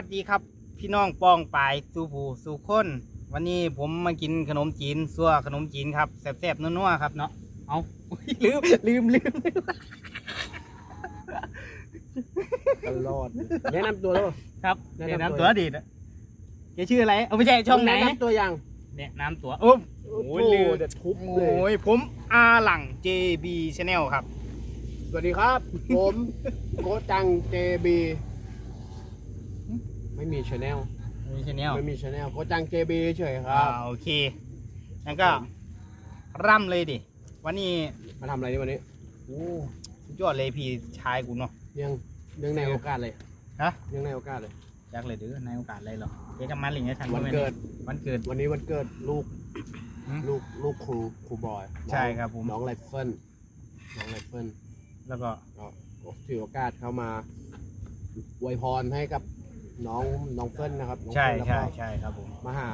ครับสวัสดีครับ พี่น้องปองปายสู่ผู้สู่คนวันนี้ผมมากินขนมจีนซัวขนมจีนครับแซ่บๆนัวๆครับเนาะเอาอุ๊ยลืมลืมลืมลืมตลอดแนะนำตัวแล้วครับแนะแนะนำนำตัตัววดีนะแกชื่ออะไรเอาไม่ใช่ช่องไหนแนะนำตัวยังแนะนำตัวโอ้โหโอ้ลืมเดี๋ยวทุบโอเลย้ยผมอาหลัง JB Channel ครับ สวัสดีครับ ผมโกจัง JB ไม่มีชาแนลมี Channel ไม่มีชาแนลโกจัง JB เฉยๆคอ่ารับ โอเคงั้นก็ร่ำเลยดิ วันนี้มาทำอะไรนี่วันนี้โอ้สุดยอดเลยพี่ชายกูเนาะเนื่องเนื่องในโอกาสเลยฮะเนื่องในโอกาสเลยอยากเลยเดือในโอกาสอะไรหรอเด็กกำมันหลิงให้ทันวันเกิด วันเกิด วันนี้วันเกิดลูกหืมลูกลูกครูครูบอยใช่ครับผม น้องไรเฟิลน้องไรเฟิลแล้วก็ก็ถือโอกาสเข้ามาอวยพรให้กับ น้องน้องเฟิลนะครับน้องใช่เฟิลแล้วใช่ก็ใช่ครับผมมาหา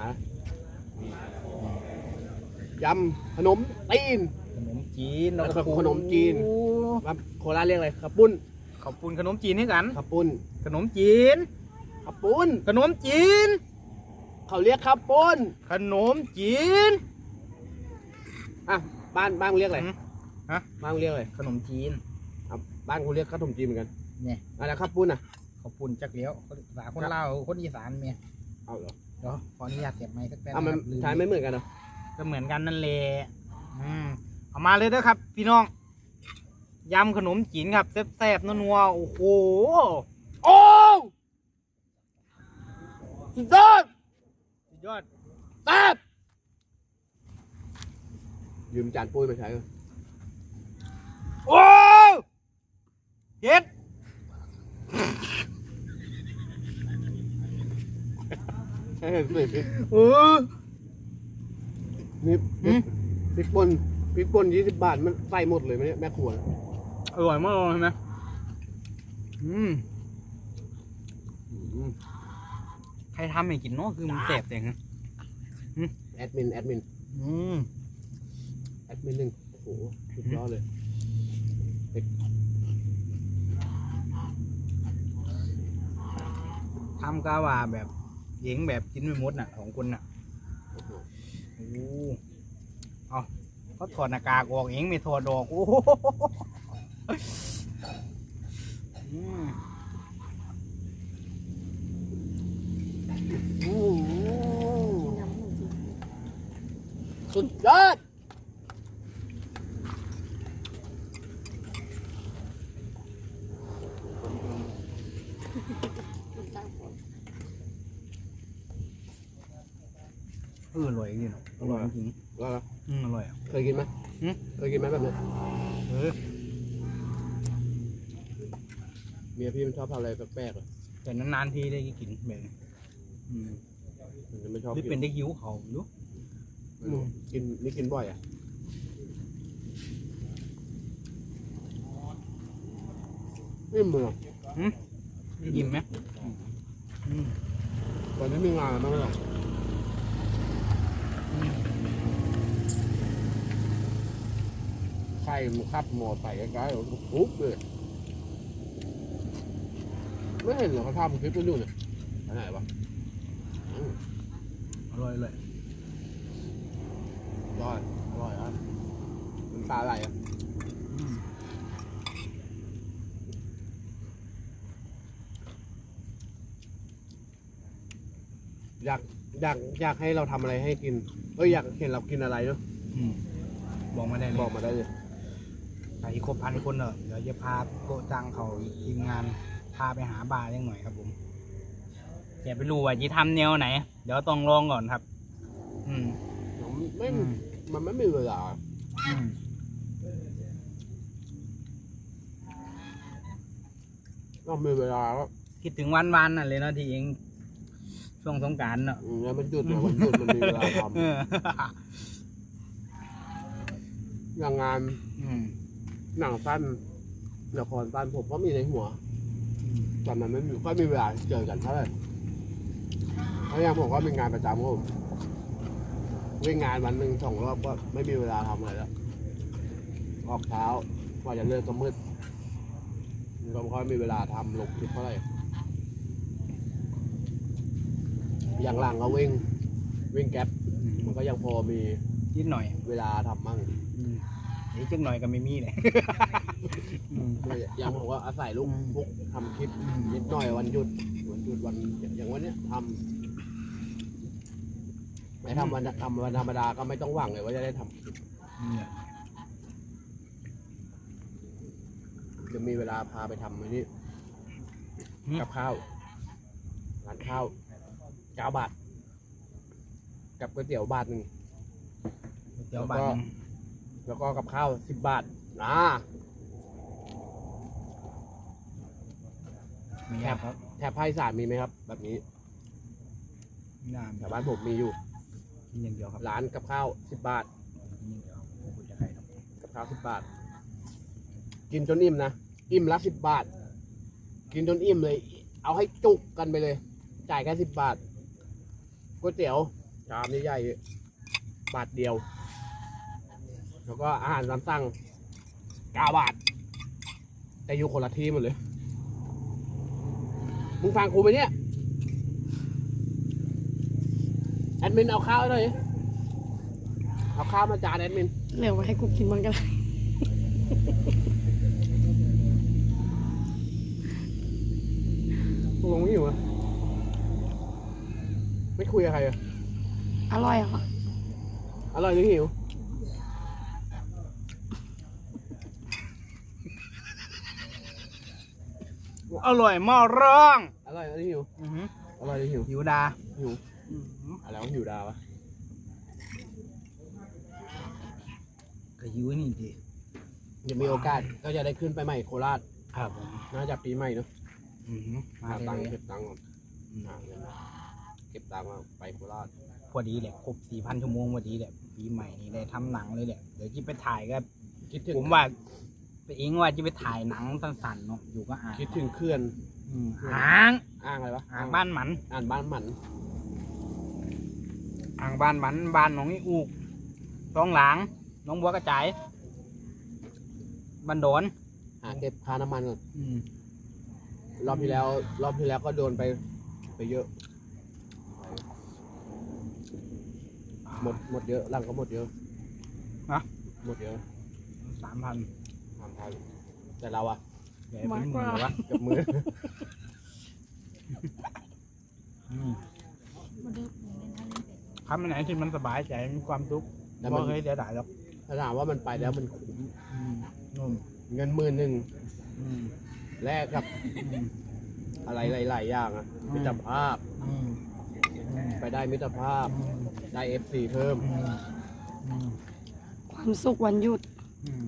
ยำขนมตีน ขนมจีนแล้วก็ปูขนมจีน มาโคราชเรียกอะไรขับปุ้นขอบคุณขนมจีนให้กัน ขับปุ้นขนมจีน ขับปุ้น ขนมจีน เขาเรียกขับปุ้นขนมจีน อะบ้านบ้านกูเรียกอะไรหืมบ้านกูเรียกอะไรขนมจีน อะบ้านกูเรียกขนมจีนเหมือนกันเนี่ยอะไรขับปุ้นอะ ขอบคุณจักเลี้ยวภาษาคนลาวคนอีสานเมียเอาเหรอเดี๋ยวขออนุญาตเก็บไม้สักแป๊บอะมันนะครับลืมใช้ไม่เหมือนกันเหรอก็เหมือนกันนั่นแหละอืมเอามาเลยเด้อครับ พี่น้องยำขนมจีนครับแซ่บๆนัวๆโอ้โหโอ้สุดยอดสุดยอดแซ่บยืมจานปุ้ยมาใช้ก่อนโอ้เฮ็ด ใช่สิพริกเออนี่พหืริมกพริกป่นพริกป่นยี่สิบบาทมันใส่หมดเลยไหมเนี่ยแม่ครัวอร่อยมากเลยใช่ไหมอืมอืมใครทำให้กินเนาะคือมันแซ่บแต่งแอดมินแอดมินอืมแอดมินหนึ่งโอ้โหสุดยอดเลยทำกาว่าแบบ เองแบบกินไม่หมดน่ะของคุณน่ะโอ้โหโอ้เอาเขาถอดหน้ากากออกเองไม่ถอดดอกโอ้โหอืมโอ้โหสุดยอด เอออร่อยจริง ๆอร่อยจริงแล้วล่ะๆอืมอร่อยอะ เคยกินไหมหืม เคยกินไหมแบบนี้เออเมียพี่มันชอบทำอะไรแปลกๆเหรอแต่นานๆทีได้กินแบบนี้อืมมันจะไม่ชอบหรือกิเป็นได้หิวเขาดูไม่รู้กินนี่กินบ่อยอะไม่เหมือนได้ยินไหมอืม วันนี้มีงานบ้างหรอใคร มันขับมอไซค์ใกล้ๆปุ๊บเลยไม่เห็นเหรอเขาทำคลิปกันอยู่เนี่ยไปไหนวะอืมอร่อยเลยอร่อยอร่อยอะมันำตาไหลอะอืมอยากอยากอยากให้เราทำอะไรให้กินเอ้ยอยากเห็นเรากินอะไรเนาะอืมบอกมาได้เลย บอกมาได้เลย ไปครบพันคนเนอะเดี๋ยวจะพาโกจังเขาทีมงานพาไปหาบาร์ยังหน่อยครับผมอย่าไปรู้ว่าจะทำแนวไหน เดี๋ยวต้องลองก่อนครับ อืมไม่อืมมันไม่มีเวลาอืมต้องมีเวลาก็คิดถึงวันวันๆนั่นเลยเนาะที่เองช่วงสงกรารเนาะอืมแล้วมันหยุดเนี่ยมันหยุดมันมีเวลาทเออำอย่างงาน อืม หนังสั้นละครสั้นผมก็มีในหัวแต่มันไม่มีก็มีเวลาเจอกันเท่าไหร่เพราะอย่างผมก็มีงานประจำครับผมวิ่งงานวันหนึ่งสองรอบก็ไม่มีเวลาทำอะไรแล้วออกเช้ากว่าจะเลิกก็มืดก็ไม่ค่อยมีเวลาทำลงคลิปเท่าไหร่อย่างหลังก็วิ่งวิ่งแก๊ปมันก็ยังพอมีนิดหน่อย เวลาทำมั่ง อืมนี่จังหน่อยก็ไม่มีเลยอืมอย่างผมก็อาศัยลูกอืมพุกทำคลิปอืมนิดหน่อยวันหยุดวันหยุดวันอย่างวันเนี้ยทำไม่ทำวันทำวันธรรมดาก็ไม่ต้องหวังเลยว่าจะได้ทำคลิปเนี่ยจะมีเวลาพาไปทำอันนี้กับข้าวร้านข้าวเก้าบาท กับก๋วยเตี๋ยวบาทหนึ่ง เดี๋ยวบาทหนึง แล้วก็กับข้าวสิบบาทอ่าไม่ยากครับแถบภาคอีสานมีไหมครับ แบบนี้น่าแถวบ้านผมมีอยู่กินอย่างเดียวครับร้านกับข้าวสิบบาทกินอย่างเดียวผมพูดจะใครครับกับข้าวสิบบาท กินจนอิ่มนะอิ่มละสิบบาท กินจนอิ่มเลย เอาให้จุกกันไปเลย จ่ายแค่สิบบาทก๋วยเตี๋ยวชามใหญ่ๆบาทเดียว แล้วก็อาหารตามสั่งเก้าบาท แต่อยู่คนละที่หมดเลย มึงฟังครูไหมเนี่ย แอดมินเอาข้าวให้หน่อยดิเอาข้าวมาจานแอดมินเหลือไว้ให้กูกินบ้างก็ได้ ตกลงไม่อยู่อะไม่คุยกับใครอะอร่อยเหรอ อร่อยหรือหิว อร่อยมอร้องอร่อยหรือหิวอือหืออร่อยหรือหิวหิวดาหิวอื้อหืออะไรวะหิวดาวะก็หิวนี่ดิจะมีโอกาสก็จะได้ขึ้นไปใหม่โคราชครับผมน่าจะปีใหม่เนอะอือหือมาหาตังค์เลยเก็บตังค์ก่อนหาเงินเก็บตังค์มาไปโคราชพอดีแหละครบสี่พันชั่วโมงพอดีแหละปีใหม่นี่ได้ทำหนังเลยแหละเดี๋ยวที่ไปถ่ายก็ คิดถึงผมว่า ไปเองว่าจะไปถ่ายหนังสั้นๆเนาะอยู่ก็อ่านคิดถึงเขื่อนอืมอ่างอ้างอะไรวะอ่างบ้านหมันอ่านบ้านหมันอ่างบ้านหมันบ้านหนองอีอูกตองหลางหน้องบัวกระจายบ้านโดนหาเก็บค่าน้ำมันก่อนอืมรอบที่แล้ว รอบที่แล้วก็โดนไป ไปเยอะ หมดหมดเยอะหลังก็หมดเยอะนะหมดเยอะ สามพัน ทำทันแต่เราอะใหญ่เป็นหมื่นเลยวะกับมืออืมทำอันไหนที่มันสบายใจมีความสุขแต่บ่มันเคยเสียดายหรอกถ้าถามว่ามันไปแล้วมันคุ้มอืมนุ่มเงินหมื่นหนึ่งอืมแลกกับอืม อะไรหลายๆอย่างอะอืม มิตรภาพอืมอืมไปได้มิตรภาพได้เอฟซีเพิ่ม อืมอืมความสุขวันหยุดอืม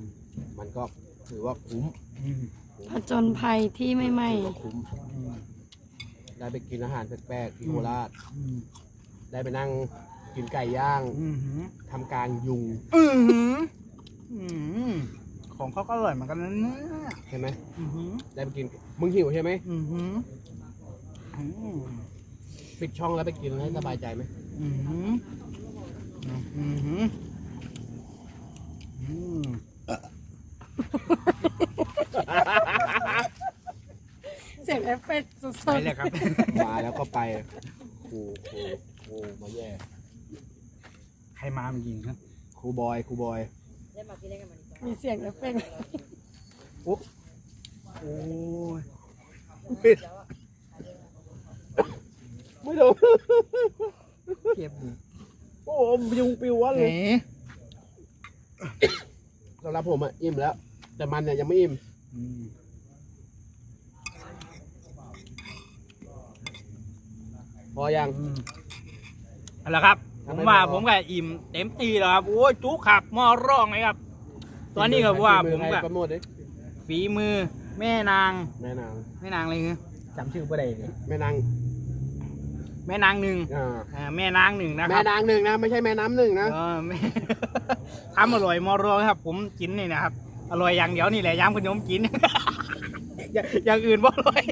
มันก็ ถือว่าคุ้มอืมผจญภัยที่ไม่ไหม่ถือว่าคุ้มอืมได้ไปกินอาหารแปลกๆที่โคราชอืมได้ไปนั่งกินไก่ย่างอืมหือทำกลางยุงอือหืออืมของเขาก็อร่อยเหมือนกันนะเนี่ยใช่ไหมอือหือได้ไปกิน มึงหิวใช่ไหมอือหืออืมปิดช่องแล้วไปกินให้สบายใจไหมอือหืออือหืออืม เสียงเอฟเฟกต์สไปดเลยครับ มาแล้วก็ไปครูครูครูมาแย่ใครมาเมื่อกี้ครับครูบอยครูบอยๆมีเสียงเอฟเฟกต์โอ้ยไม่โดนเจ็บดิโอ้โหยุงปิววะเอ๋เลยสำหรับผมอะอิ่มแล้ว แต่มันเนี่ยยังไม่อิ่มอืมพอยังอืมเอาละครับ ผทำมไมว่าไม่พอผมก็อิ่มเต็มตีแล้วครับ โอ้ยจุกขับมอร่องเลยครับ ตอนนี้ก็ว่าผมใครก็ก็หมดเลยฝีมือ แม่นาง แม่นางแม่นางอะไรเงี้ยจำชื่อไม่ได้เลยแม่นางแม่นางหนึ่งอ่าอ่าแม่นางหนึ่งนะคแม่รับนางหนึ่งนะ ไม่ใช่แม่น้ำหนึ่งนะ เออแม่ ทำอร่อยมอร่องครับ ผมกินนี่นะครับ อร่อยอย่างเดียวนี่แหละย้ำขนมกิน อย่างอย่างอื่นบ่อร่อย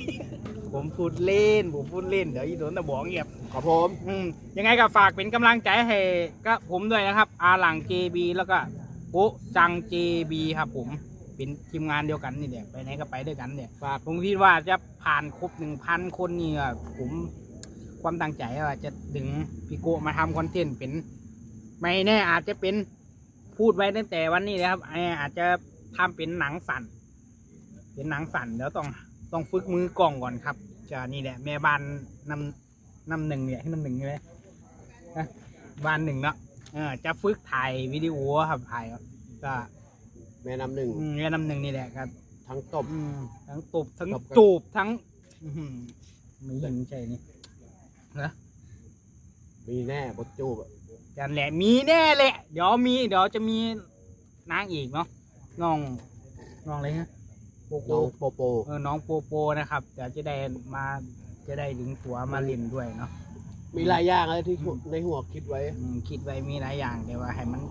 ผมพูดเล่น ผมพูดเล่น เดี๋ยวอีโดนตะบอกเงียบขอผมอืมยังไงก็ฝากเป็นกำลังใจให้ก็ผมด้วยนะครับ อาหลัง JB แล้วก็โอจัง JB ครับผม เป็นทีมงานเดียวกันนี่เนี่ยไปไหนก็ไปด้วยกันเนี่ยฝากผมคิดว่าจะผ่านครบหนึ่งพันคนนี่อะผมความตั้งใจว่าจะดึงพี่โกะมาทำคอนเทนต์เป็น ไม่แน่อาจจะเป็นพูดไว้ตั้งแต่วันนี้นะครับไอ้อาจจะ ทำเป็นหนังสั่นเป็นหนังสั่นเดี๋ยวต้องต้องฝึกมือกล้องก่อนครับ จะนี่แหละแม่บ้านนำนำหนึ่งเนี่ยให้นำหนึ่งใช่ไหมนะบ้านหนึ่งเนาะเออจะฝึกถ่ายวิดีโอครับถ่ายก็แม่น้ำหนึ่งอืมแม่นำหนึ่งนี่แหละครับ ทั้งตบอืมทั้งตบทั้งตบกันจูบทั้งอื้อหือไม่เห็นใจนี่นะมีแน่บทจูบอะกันแหละมีแน่แหละ เดี๋ยวมีเดี๋ยวจะมีนางอีกเนาะ น้องน้องอะไรนะโปโกน้องโปโปเออน้องโปโปนะครับเดี๋ยวจะได้มาจะได้ดึงตัวมาเล่นด้วยเนาะมีหลายอย่างเลยที่ในหัวคิดไว้ อืมคิดไว้มีหลายอย่างแต่ว่าให้มัน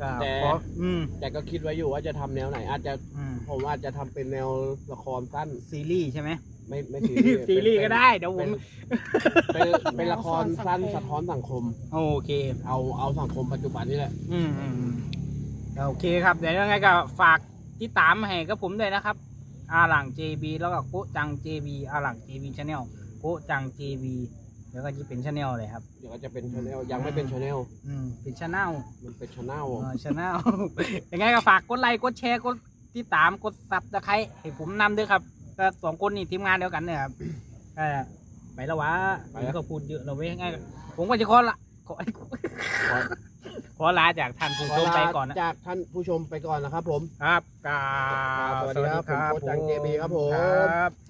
ก็แต่ พออืมแต่ก็คิดไว้อยู่ว่าจะทำแนวไหน อาจจะอืมผมอาจจะทำเป็นแนวละครสั้นซีรีส์ใช่ไหม ไม่ไม่ซีซีรีส์ก็ได้เดี๋ยวผมเป็นเป็นเป็นละครสั้นสะท้อนสังคม โอเค เอาเอาสังคมปัจจุบันนี่แหละ อืมอืมอืม โอเคครับ เดี๋ยวยังไงก็ฝากติดตามให้กับผมด้วยนะครับอาหลัง JB แล้วก็โกะจัง JB อาหลัง JB Channel โกะจัง JB แล้วก็จะเป็นช n แนลเลยครับ เดี๋ยวก็จะเป็นชาแนลยังไม่เป็นชาแนลอืมเป็นช n แนลมันเป็นชาแนลช n แนลยังไงก็ฝากกดไลค์กดแชร์กดติดตามกดซับตะไคร้ให้ผมนำด้วยครับก็สองคนนี่ทีมงานเดียวกันเนี่ยครับเออไปแล้ววะผมก็พูดเยอะเราไว้ยยังไงก็ผมก็จะขอละขอ ขอลาจากท่านผู้ชมไปก่อนนะจากท่านผู้ชมไปก่อนนะครับผม ครับกราบสวัสดีครับผมโค้ชจัง JB ครับผมครับ